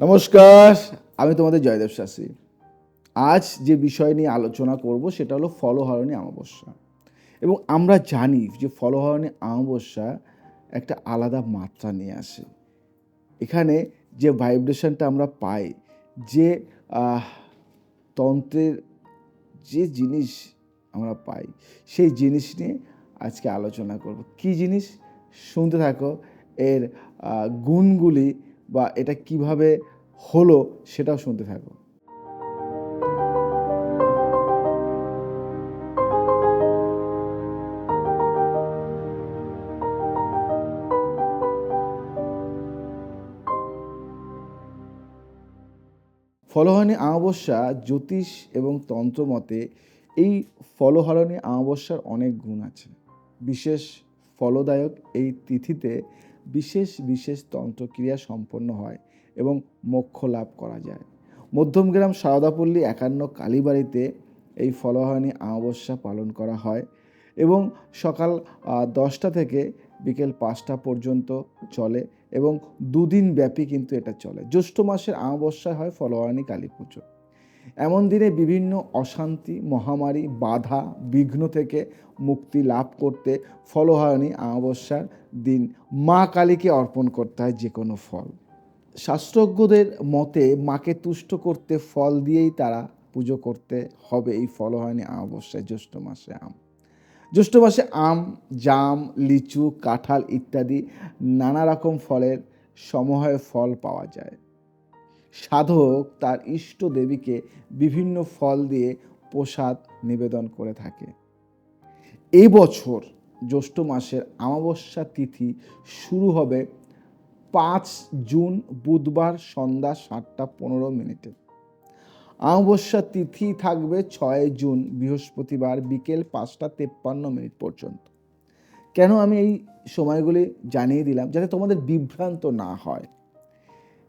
নমস্কার, আমি তোমাদের জয়দেব শাস্ত্রী। আজ যে বিষয় নিয়ে আলোচনা করব সেটা হলো ফলহরণী অমাবস্যা। এবং আমরা জানি যে ফলহরণী অমাবস্যা একটা আলাদা মাত্রা নিয়ে আসে। এখানে যে ভাইব্রেশনটা আমরা পাই, যে তন্ত্রের যে জিনিস আমরা পাই, সেই জিনিস নিয়ে আজকে আলোচনা করব। কি জিনিস? শুনতে থাকো, এর গুণগুলি বা এটা কীভাবে হলো সেটাও শুনতে থাকো। ফলহরণী আমাবস্যা জ্যোতিষ এবং তন্ত্র মতে এই ফলহরণী আমাবস্যার অনেক গুণ আছে। বিশেষ ফলদায়ক এই তিথিতে বিশেষ বিশেষ তন্ত্রক্রিয়া সম্পন্ন হয় এবং মোক্ষ লাভ করা যায়। মধ্যমগ্রাম সারদাপল্লী একান্ন কালীবাড়িতে এই ফলহরণী অমাবস্যা পালন করা হয় এবং সকাল দশটা থেকে বিকেল পাঁচটা পর্যন্ত চলে এবং দুদিন ব্যাপী কিন্তু এটা চলে। জ্যৈষ্ঠ মাসের অমাবস্যায় হয় ফলহারণী কালী পুজো এমন দিনে বিভিন্ন অশান্তি, মহামারী, বাধা, বিঘ্ন থেকে মুক্তি লাভ করতে ফলহারণী অমাবস্যার দিন মা কালীকে অর্পণ করতে হয় যে কোনো ফল। শাস্ত্রজ্ঞদের মতে মাকে তুষ্ট করতে ফল দিয়েই তারা পুজো করতে হবে এই ফলহারণী অমাবস্যায় জ্যৈষ্ঠ মাসে আম। জ্যৈষ্ঠ মাসে আম, জাম, লিচু, কাঁঠাল ইত্যাদি নানা রকম ফলের সময়ে ফল পাওয়া যায়। সাধক তার ইষ্ট দেবীকে বিভিন্ন ফল দিয়ে প্রসাদ নিবেদন করে থাকে। এই বছর জ্যৈষ্ঠ মাসের অমাবস্যা তিথি শুরু হবে পাঁচ জুন বুধবার সন্ধ্যা সাতটা পনেরো মিনিটে। অমাবস্যা তিথি থাকবে ছয় জুন বৃহস্পতিবার বিকেল পাঁচটা তেপ্পান্ন মিনিট পর্যন্ত। কেন আমি এই সময়গুলি জানিয়ে দিলাম? যাতে তোমাদের বিভ্রান্ত না হয়।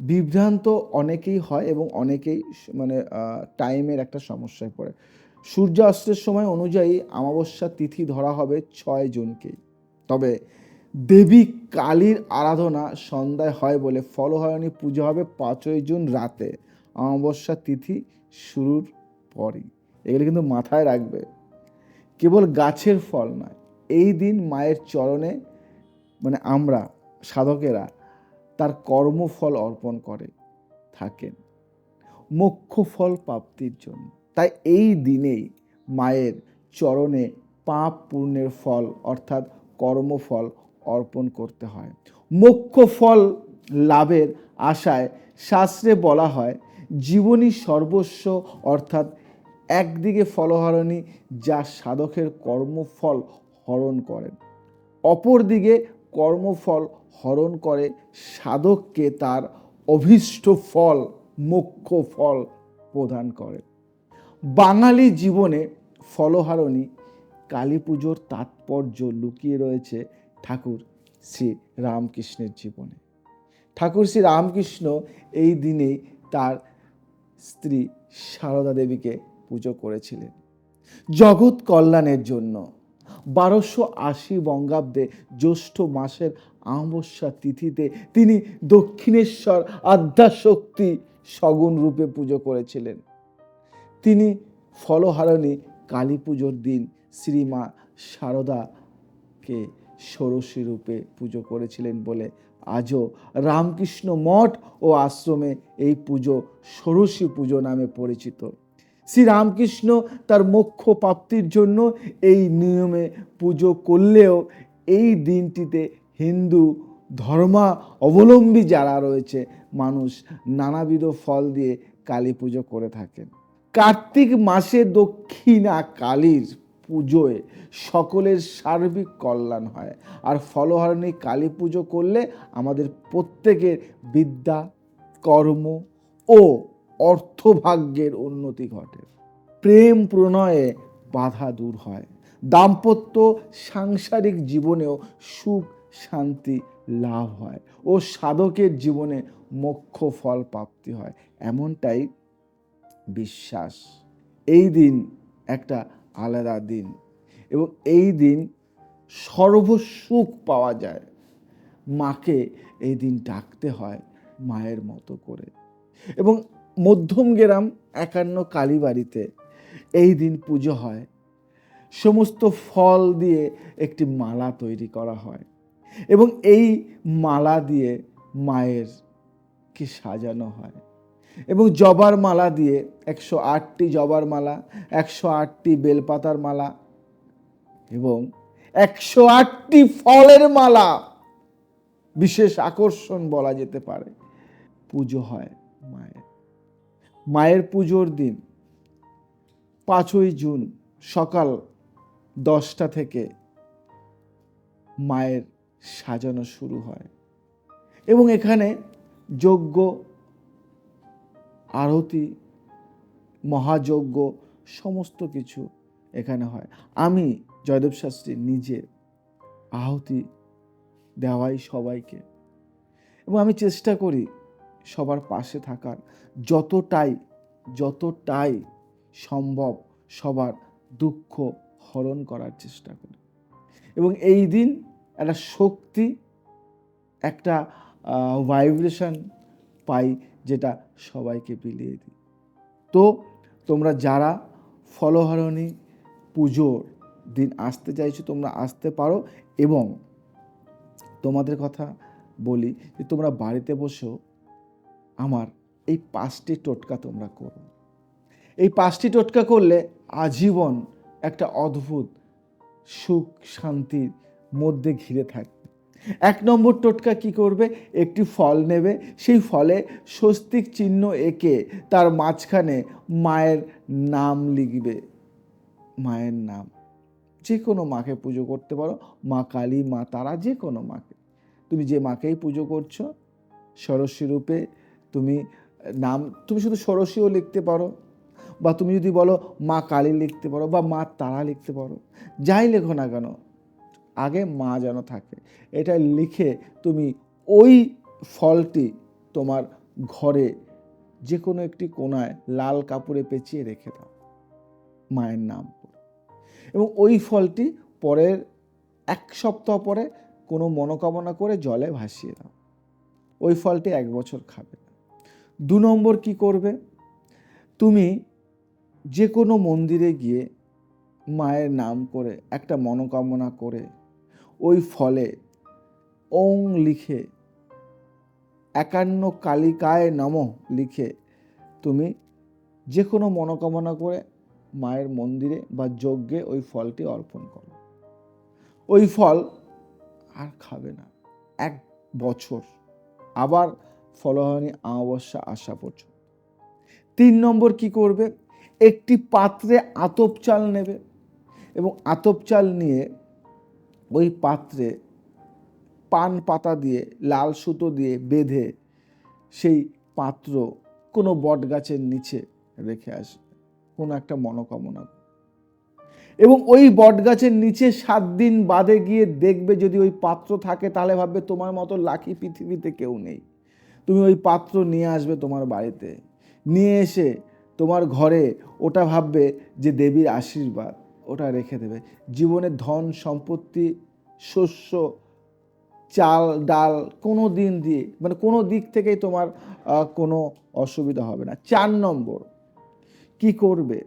বিভ্রান্ত অনেকেই হয় এবং অনেকেই মানে টাইমের একটা সমস্যায় পড়ে। সূর্যাস্তের সময় অনুযায়ী অমাবস্যা তিথি ধরা হবে ছয় জুনকেই। তবে দেবী কালীর আরাধনা সন্ধ্যায় হয় বলে ফলহরণী পুজো হবে পাঁচই জুন রাতে। অমাবস্যা তিথি শুরুর পরই। এগুলো কিন্তু মাথায় রাখবে। কেবল গাছের ফল নয়, এই দিন মায়ের চরণে মানে আমরা, সাধকেরা তার কর্মফল অর্পণ করে, থাকেন। মোক্ষ ফল প্রাপ্তির জন্য। তাই এই দিনেই মায়ের চরণে পাপ পূর্ণের ফল, অর্থাৎ কর্মফল অর্পণ করতে হয়। মোক্ষ ফল লাভের আশায় শাস্ত্রে বলা হয়, জীবনী সর্বস্ব, অর্থাৎ একদিকে ফলহরণী, যা সাধকের কর্মফল হরণ করেন। অপরদিকে কর্মফল হরণ করে সাধককে তার অভীষ্ট ফল মুখ্য ফল প্রদান করে। বাঙালি জীবনে ফলহারণী কালী পুজোর তাৎপর্য লুকিয়ে রয়েছে ঠাকুর শ্রী রামকৃষ্ণের জীবনে। ঠাকুর শ্রী রামকৃষ্ণ এই দিনেই তার স্ত্রী সারদা দেবীকে পুজো করেছিলেন। জগৎ কল্যাণের জন্য বারোশো আশি বঙ্গাব্দে জ্যৈষ্ঠ মাসের অমাবস্যা তিথিতে তিনি দক্ষিণেশ্বর আদ্যাশক্তি সগুণ রূপে পুজো করেছিলেন। তিনি ফলহারণী কালী পুজোর দিন শ্রীমা শারদাকে ষোড়শী রূপে পুজো করেছিলেন বলে আজও রামকৃষ্ণ মঠ ও আশ্রমে এই পুজো ষোড়শী পুজো নামে পরিচিত। শ্রী রামকৃষ্ণ তার মোক্ষ প্রাপ্তির জন্য এই নিয়মে পুজো করলেও এই দিনটিতে হিন্দু ধর্মা অবলম্বী যারা রয়েছে, মানুষ নানাবিধ ফল দিয়ে কালী পুজো করে থাকেন। কার্তিক মাসে দক্ষিণা কালীর পুজোয় সকলের সার্বিক কল্যাণ হয়। আর ফলহারণী কালী পুজো করলে আমাদের প্রত্যেকের বিদ্যা, কর্ম ও অর্থভাগ্যের উন্নতি ঘটে। প্রেম প্রণয়ে বাধা দূর হয়। দাম্পত্য সাংসারিক জীবনেও সুখ শান্তি লাভ হয় ও সাধকের জীবনে মোক্ষ ফল প্রাপ্তি হয়। এমনটাই বিশ্বাস। এই দিন একটা আলাদা দিন এবং এই দিন সর্বসুখ পাওয়া যায়। মাকে এই দিন ডাকতে হয় মায়ের মতো করে এবং মধ্যম গ্রাম একান্ন কালীবাড়িতে এই দিন পুজো হয়। সমস্ত ফল দিয়ে একটি মালা তৈরি করা হয় এবং এই মালা দিয়ে মায়ের কে সাজানো হয় এবং জবার মালা দিয়ে একশো আটটি জবার মালা, একশো আটটি বেলপাতার মালা এবং একশো আটটি ফলের মালা বিশেষ আকর্ষণ বলা যেতে পারে। পুজো হয় মায়ের। মায়ের পুজোর দিন, পাঁচই জুন সকাল দশটা থেকে মায়ের সাজানো শুরু হয়। এবং এখানে যজ্ঞ, আরতি, মহাযজ্ঞ, সমস্ত কিছু এখানে হয়। আমি জয়দেব শাস্ত্রী নিজে আহতি দেওয়াই সবাইকে। এবং আমি চেষ্টা করি সবার পাশে থাকার। যতটাই যতটাই সম্ভব সবার দুঃখ হরণ করার চেষ্টা করি। এবং এই দিন একটা শক্তি, একটা ভাইব্রেশন পাই যেটা সবাইকে বিলিয়ে দিই। তো তোমরা যারা ফলহারণী পুজোর দিন আসতে চাইছো, তোমরা আসতে পারো এবং তোমাদের কথা বলি যে তোমরা বাড়িতে বসেও আমার এই পাঁচটি টোটকা তোমরা করো। এই পাঁচটি টোটকা করলে আজীবন একটা অদ্ভুত সুখ শান্তির মধ্যে ঘিরে থাকবে। এক নম্বর টোটকা কি করবে? একটি ফল নেবে। সেই ফলে স্বস্তিক চিহ্ন এঁকে তার মাঝখানে মায়ের নাম লিখবে। মায়ের নাম। যে কোনো মাকে পুজো করতে পারো। মা কালী, মা তারা যে কোনো মাকে। তুমি যে মাকেই পুজো করছ সরস্বী রূপে তুমি নাম, তুমি শুধু সরস্বীও লিখতে পারো। বা তুমি যদি বলো মা কালী লিখতে পারো বা মা তারা লিখতে পারো, যাই লেখো না কেন, আগে মা যেন থাকে। এটা লিখে তুমি ওই ফলটি তোমার ঘরে যে কোনো একটি কোনায় লাল কাপড়ে পেঁচিয়ে রেখে দাও, মায়ের নাম এবং ওই ফলটি পরের এক সপ্তাহ পরে কোনো মনোকামনা করে জলে ভাসিয়ে দাও। ওই ফলটি এক বছর খাবে। দু নম্বর কি করবে? তুমি যে কোনো মন্দিরে গিয়ে মায়ের নাম করে একটা মনোকামনা করে ওই ফলে ওং লিখে একান্ন কালিকায় নম লিখে তুমি যে কোনো মনোকামনা করে মায়ের মন্দিরে বা যজ্ঞে ওই ফলটি অর্পণ করো। ওই ফল আর খাবে না। এক বছর। আবার ফলহানি আমাবস্যা আসা পর্যন্ত। তিন নম্বর কি করবে? একটি পাত্রে আতপ চাল নেবে এবং আতপ চাল নিয়ে ওই পাত্রে পান পাতা দিয়ে, লাল সুতো দিয়ে বেঁধে সেই পাত্র কোনো বট গাছের নিচে রেখে আসবে। কোনো একটা মনোকামনা এবং ওই বট গাছের নিচে সাত দিন বাদে গিয়ে দেখবে যদি ওই পাত্র থাকে, তাহলে ভাববে তোমার মতো লাকি পৃথিবীতে কেউ নেই। তুমি ওই পাত্র নিয়ে আসবে তোমার বাড়িতে। নিয়ে এসে তোমার ঘরে ওটা ভাববে যে দেবীর আশীর্বাদ, ওটা রেখে দেবে। জীবনে ধন, সম্পত্তি, শস্য, চাল, ডাল কোনো দিন দিয়ে মানে কোনো দিক থেকেই তোমার কোনো অসুবিধা হবে না। চার নম্বর, কি করবে?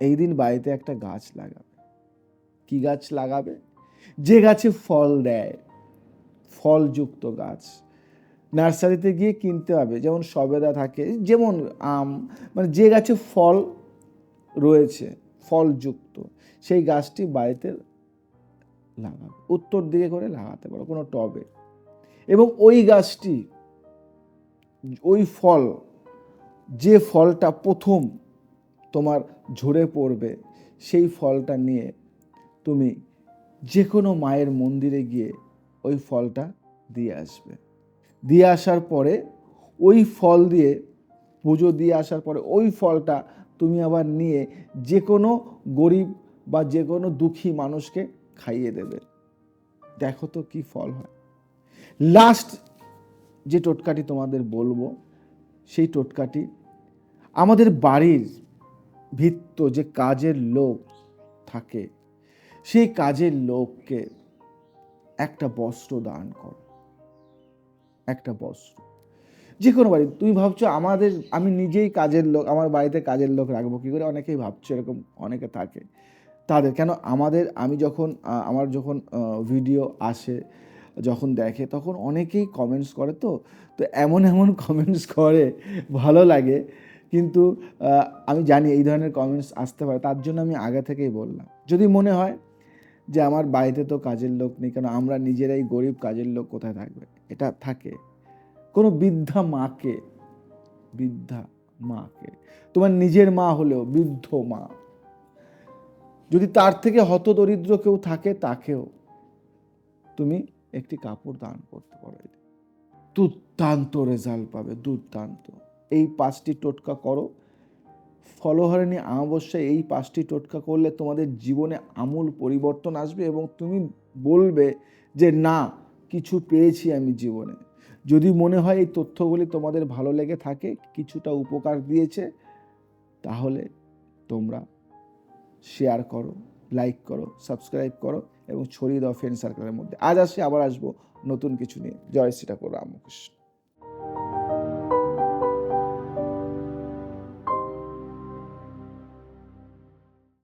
এই দিন বাড়িতে একটা গাছ লাগাবে। কি গাছ লাগাবে? যে গাছে ফল দেয়, ফলযুক্ত গাছ। নার্সারিতে গিয়ে কিনতে হবে। যেমন সবেদা থাকে, যেমন আম মানে যে গাছে ফল রয়েছে, ফলযুক্ত, সেই গাছটি বাড়িতে লাগাবে, উত্তর দিকে করে লাগাতে পারো, কোনো টবে। এবং ওই গাছটি, ওই ফল, যে ফলটা প্রথম তোমার ঝরে পড়বে, সেই ফলটা নিয়ে তুমি যে কোনো মায়ের মন্দিরে গিয়ে ওই ফলটা দিয়ে আসবে। দিয়ে আসার পরে ওই ফল দিয়ে, পুজো দিয়ে আসার পরে ওই ফলটা তুমি আবার নিয়ে যে কোনো গরিব বা যে কোনো দুঃখী মানুষকে খাইয়ে দেবে। দেখো তো কি ফল হয়। লাস্ট যে টোটকাটি তোমাদের বলব, সেই টোটকাটি আমাদের বাড়ির ভিত্ত যে কাজের লোক থাকে, সেই কাজের লোককে একটা বস্ত্র দান করো। একটা বস্ত্র যে কোনো বাড়ি তুমি ভাবছ আমাদের, আমি নিজেই কাজের লোক, আমার বাড়িতে কাজের লোক রাখব, কী করে? অনেকেই ভাবছ এরকম, অনেকে থাকে। তাদের, কেন? আমাদের, আমি যখন আমার যখন ভিডিও আসে, যখন দেখে, তখন অনেকেই কমেন্টস করে তো। তো এমন এমন কমেন্টস করে, ভালো লাগে। কিন্তু আমি জানি এই ধরনের কমেন্টস আসতে পারে, তার জন্য আমি আগে থেকেই বললাম। যদি মনে হয় যে আমার বাড়িতে তো কাজের লোক নেই, কেন? আমরা নিজেরাই গরিব কাজের লোক কোথায় থাকবে? এটা থাকে। কোনো বৃদ্ধা মাকে বৃদ্ধা মাকে, তোমার নিজের মা হলেও বৃদ্ধ মা, যদি তার থেকে হতদরিদ্র কেউ থাকে, তাকেও তুমি একটি কাপড় দান করতে পারো দুর্দান্ত রেজাল্ট পাবে, দুর্দান্ত। এই পাঁচটি টোটকা করো। ফলহারিণী অমাবস্যায় এই পাঁচটি টোটকা করলে তোমাদের জীবনে আমূল পরিবর্তন আসবে এবং তুমি বলবে যে, না কিছু পেয়েছি আমি জীবনে। যদি মনে হয় এই তথ্যগুলি তোমাদের ভালো লেগে থাকে, কিছুটা উপকার দিয়েছে, তাহলে তোমরা শেয়ার করো লাইক করো সাবস্ক্রাইব করো এবং ছড়িয়ে দাও ফ্রেন্ড সার্কেলের মধ্যে। আজ আসি, আবার আসব নতুন কিছু নিয়ে। জয় শ্রী ঠাকুর রামকৃষ্ণ।